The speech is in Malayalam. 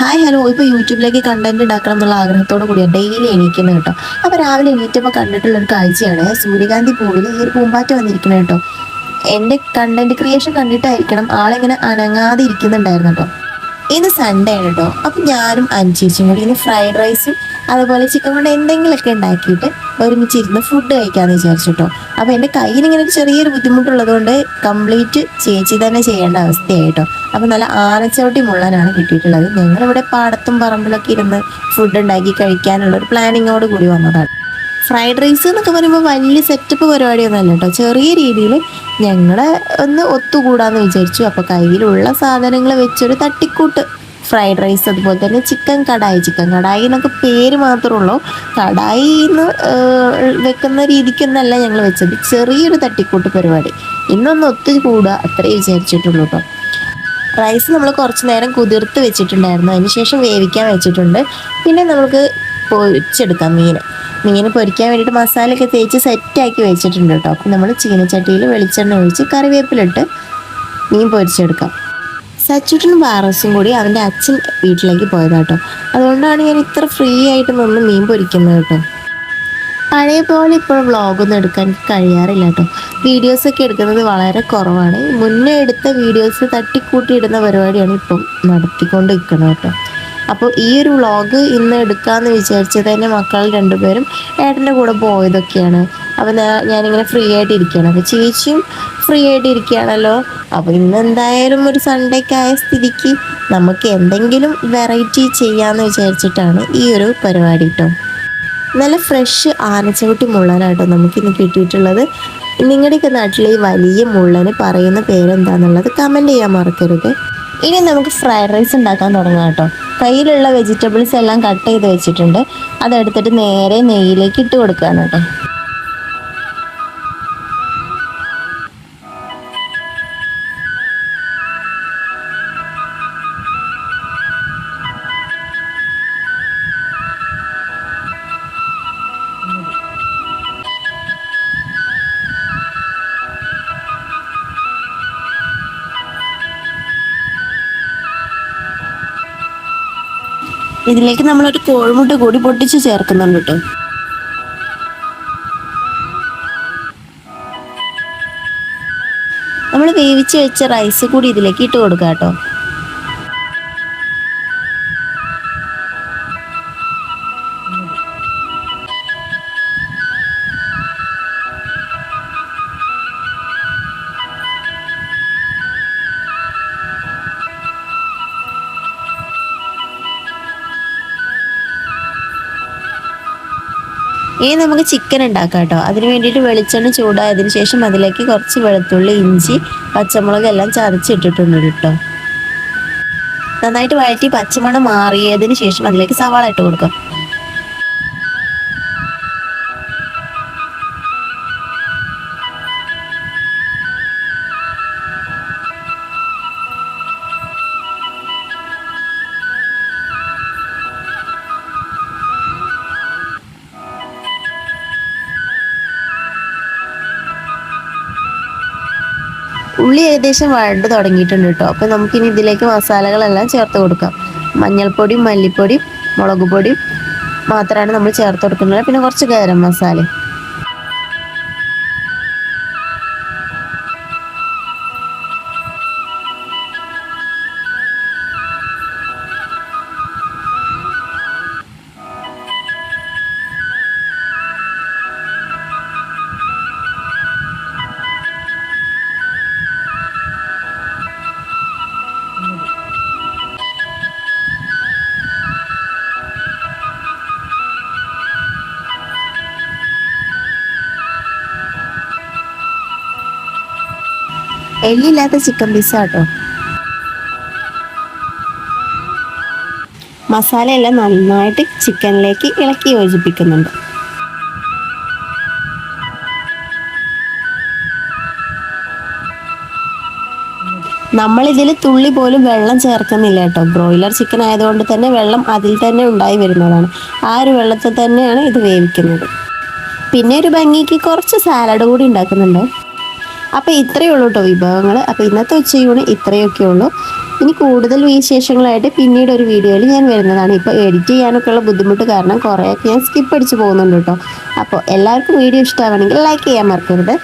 Hi hello. ഇപ്പോൾ യൂട്യൂബിലേക്ക് കണ്ടന്റ് ഉണ്ടാക്കണം എന്നുള്ള ആഗ്രഹത്തോടു കൂടിയാണ് ഡെയിലി എണീക്കുന്നത് കേട്ടോ. അപ്പോൾ രാവിലെ എണീറ്റപ്പോൾ കണ്ടിട്ടുള്ള ഒരു കാഴ്ചയാണ് സൂര്യകാന്തി പൂവിൽ ഈ ഒരു പൂമ്പാറ്റ വന്നിരിക്കുന്നത് കേട്ടോ. എന്റെ കണ്ടന്റ് ക്രിയേഷൻ കണ്ടിട്ടായിരിക്കണം ആളിങ്ങനെ അനങ്ങാതെ ഇരിക്കുന്നുണ്ടായിരുന്നു കേട്ടോ. ഇന്ന് സൺഡേ ആണ് കേട്ടോ. അപ്പം ഞാനും അഞ്ചേച്ചിയും കൂടി ഇന്ന് ഫ്രൈഡ് റൈസും അതുപോലെ ചിക്കൻ കൊണ്ട് എന്തെങ്കിലുമൊക്കെ ഉണ്ടാക്കിയിട്ട് ഒരുമിച്ചിരുന്ന് ഫുഡ് കഴിക്കാമെന്ന് വിചാരിച്ചു കേട്ടോ അപ്പോൾ കയ്യിൽ ഇങ്ങനെ ഒരു ചെറിയൊരു ബുദ്ധിമുട്ടുള്ളതുകൊണ്ട് കംപ്ലീറ്റ് ചേച്ചി തന്നെ ചെയ്യേണ്ട അവസ്ഥയായിട്ടോ അപ്പോൾ നല്ല ആനച്ചവിട്ടി മുള്ളനാണ് കിട്ടിയിട്ടുള്ളത്. ഞങ്ങളിവിടെ പാടത്തും പറമ്പിലൊക്കെ ഇരുന്ന് ഫുഡ് ഉണ്ടാക്കി കഴിക്കാനുള്ള ഒരു പ്ലാനിങ്ങോട് കൂടി വന്നതാണ്. ഫ്രൈഡ് റൈസ് എന്നൊക്കെ പറയുമ്പോൾ വലിയ സെറ്റപ്പ് പരിപാടിയൊന്നും അല്ല കേട്ടോ ചെറിയ രീതിയിൽ ഞങ്ങളെ ഒന്ന് ഒത്തുകൂടാന്ന് വിചാരിച്ചു. അപ്പോൾ കയ്യിലുള്ള സാധനങ്ങൾ വെച്ചൊരു തട്ടിക്കൂട്ട്. ഫ്രൈഡ് റൈസ് അതുപോലെ തന്നെ ചിക്കൻ കടായി. ചിക്കൻ കടായി എന്നൊക്കെ പേര് മാത്രമേ ഉള്ളൂ കടായി എന്ന് വെക്കുന്ന രീതിക്കൊന്നല്ല ഞങ്ങൾ വെച്ചത്. ചെറിയൊരു തട്ടിക്കൂട്ട് പരിപാടി. ഇന്നൊന്ന് ഒത്തുകൂടുക അത്രേ വിചാരിച്ചിട്ടുള്ളൂ കേട്ടോ റൈസ് നമ്മൾ കുറച്ച് നേരം കുതിർത്ത് വെച്ചിട്ടുണ്ടായിരുന്നു. അതിന് ശേഷം വേവിക്കാൻ വെച്ചിട്ടുണ്ട്. പിന്നെ നമുക്ക് പൊരിച്ചെടുക്കാം മീൻ. മീൻ പൊരിക്കാൻ വേണ്ടിയിട്ട് മസാലയൊക്കെ തേച്ച് സെറ്റാക്കി വെച്ചിട്ടുണ്ട് കേട്ടോ അപ്പം നമ്മൾ ചീനച്ചട്ടിയിൽ വെളിച്ചെണ്ണ ഒഴിച്ച് കറിവേപ്പിലിട്ട് മീൻ പൊരിച്ചെടുക്കാം. സച്ചുട്ടനും പാറസും കൂടി അവന്റെ അച്ഛൻ വീട്ടിലേക്ക് പോയതാട്ടോ അതുകൊണ്ടാണ് ഞാൻ ഇത്ര ഫ്രീ ആയിട്ട് നിന്ന് മീൻ പൊരിക്കുന്നത് കേട്ടോ പഴയ പോലെ ഇപ്പോൾ വ്ളോഗൊന്നും എടുക്കാൻ കഴിയാറില്ല കേട്ടോ വീഡിയോസൊക്കെ എടുക്കുന്നത് വളരെ കുറവാണ്. മുന്നേ എടുത്ത വീഡിയോസ് തട്ടിക്കൂട്ടി ഇടുന്ന പരിപാടിയാണ് ഇപ്പം നടത്തിക്കൊണ്ടിരിക്കുന്നത് കേട്ടോ അപ്പോൾ ഈ ഒരു വ്ളോഗ് ഇന്ന് എടുക്കാമെന്ന് വിചാരിച്ചത് തന്നെ മക്കൾ രണ്ടുപേരും ഏട്ടന്റെ കൂടെ പോയതൊക്കെയാണ്. അപ്പോൾ ഞാനിങ്ങനെ ഫ്രീ ആയിട്ട് ഇരിക്കുകയാണ് അപ്പോൾ ചേച്ചിയും ഫ്രീ ആയിട്ട് ഇരിക്കുകയാണല്ലോ അപ്പോൾ ഇന്ന് എന്തായാലും ഒരു സൺഡേക്കായ സ്ഥിതിക്ക് നമുക്ക് എന്തെങ്കിലും വെറൈറ്റി ചെയ്യാമെന്ന് വിചാരിച്ചിട്ടാണ് ഈ ഒരു പരിപാടി കേട്ടോ നല്ല ഫ്രഷ് ആനച്ചവിട്ടി മുള്ളനാട്ടോ നമുക്കിന്ന് കിട്ടിയിട്ടുള്ളത്. നിങ്ങളുടെയൊക്കെ നാട്ടിലെ ഈ വലിയ മുള്ളന് പറയുന്ന പേരെന്താന്നുള്ളത് കമന്റ് ചെയ്യാൻ മറക്കരുത്. ഇനി നമുക്ക് ഫ്രൈഡ് റൈസ് ഉണ്ടാക്കാൻ തുടങ്ങാം കേട്ടോ. കയ്യിലുള്ള വെജിറ്റബിൾസ് എല്ലാം കട്ട് ചെയ്ത് വെച്ചിട്ടുണ്ട്. അതെടുത്തിട്ട് നേരെ നെയ്യിലേക്ക് ഇട്ട് കൊടുക്കുകയാണ് കേട്ടോ. ഇതിലേക്ക് നമ്മളൊരു കോഴിമുട്ട കൂടി പൊട്ടിച്ച് ചേർക്കുന്നുണ്ട് കേട്ടോ നമ്മൾ വേവിച്ച് വെച്ച റൈസ് കൂടി ഇതിലേക്ക് ഇട്ട് കൊടുക്കാം കേട്ടോ ഇനി നമുക്ക് ചിക്കൻ ഉണ്ടാക്കാം കേട്ടോ. അതിന് വേണ്ടിയിട്ട് വെളിച്ചെണ്ണ ചൂടായതിനു ശേഷം അതിലേക്ക് കുറച്ച് വെളുത്തുള്ളി ഇഞ്ചി പച്ചമുളക് എല്ലാം ചതച്ചിട്ടിട്ടുണ്ട് കേട്ടോ. നന്നായിട്ട് വഴറ്റി പച്ചമണം മാറിയതിന് ശേഷം അതിലേക്ക് സവാള ഇട്ട് കൊടുക്കാം. ഉള്ളി ഏകദേശം വഴണ്ട് തുടങ്ങിയിട്ടുണ്ട് കേട്ടോ അപ്പം നമുക്കിനി ഇതിലേക്ക് മസാലകളെല്ലാം ചേർത്ത് കൊടുക്കാം. മഞ്ഞൾപ്പൊടിയും മല്ലിപ്പൊടിയും മുളക് പൊടിയും മാത്രമാണ് നമ്മൾ ചേർത്ത് കൊടുക്കുന്നത്. പിന്നെ കുറച്ച് ഗരം മസാല എല്ലില്ലാത്ത ചിക്കൻ പീസ കേട്ടോ മസാലയെല്ലാം നന്നായിട്ട് ചിക്കനിലേക്ക് ഇളക്കി യോജിപ്പിക്കുന്നുണ്ട്. നമ്മളിതിൽ തുള്ളി പോലും വെള്ളം ചേർക്കുന്നില്ല കേട്ടോ. ബ്രോയിലർ ചിക്കൻ ആയതുകൊണ്ട് തന്നെ വെള്ളം അതിൽ തന്നെ ഉണ്ടായി വരുന്നതാണ്. ആ ഒരു വെള്ളത്തിൽ തന്നെയാണ് ഇത് വേവിക്കുന്നത്. പിന്നെ ഒരു ഭംഗിക്ക് കുറച്ച് സാലഡ് കൂടി ഉണ്ടാക്കുന്നുണ്ട്. അപ്പോൾ ഇത്രയേ ഉള്ളൂ കേട്ടോ വിഭവങ്ങൾ അപ്പോൾ ഇന്നത്തെ ഉച്ചയൂണ് ഇത്രയൊക്കെ ഉള്ളൂ. ഇനി കൂടുതൽ വിശേഷങ്ങളായിട്ട് പിന്നീട് ഒരു വീഡിയോയിൽ ഞാൻ വരുന്നതാണ്. ഇപ്പോൾ എഡിറ്റ് ചെയ്യാനൊക്കെ ഉള്ള ബുദ്ധിമുട്ട് കാരണം കുറേയൊക്കെ ഞാൻ സ്കിപ്പ് അടിച്ച് പോകുന്നുണ്ട് കേട്ടോ അപ്പോൾ എല്ലാവർക്കും വീഡിയോ ഇഷ്ടമാണെങ്കിൽ ലൈക്ക് ചെയ്യാൻ മറക്കരുത്.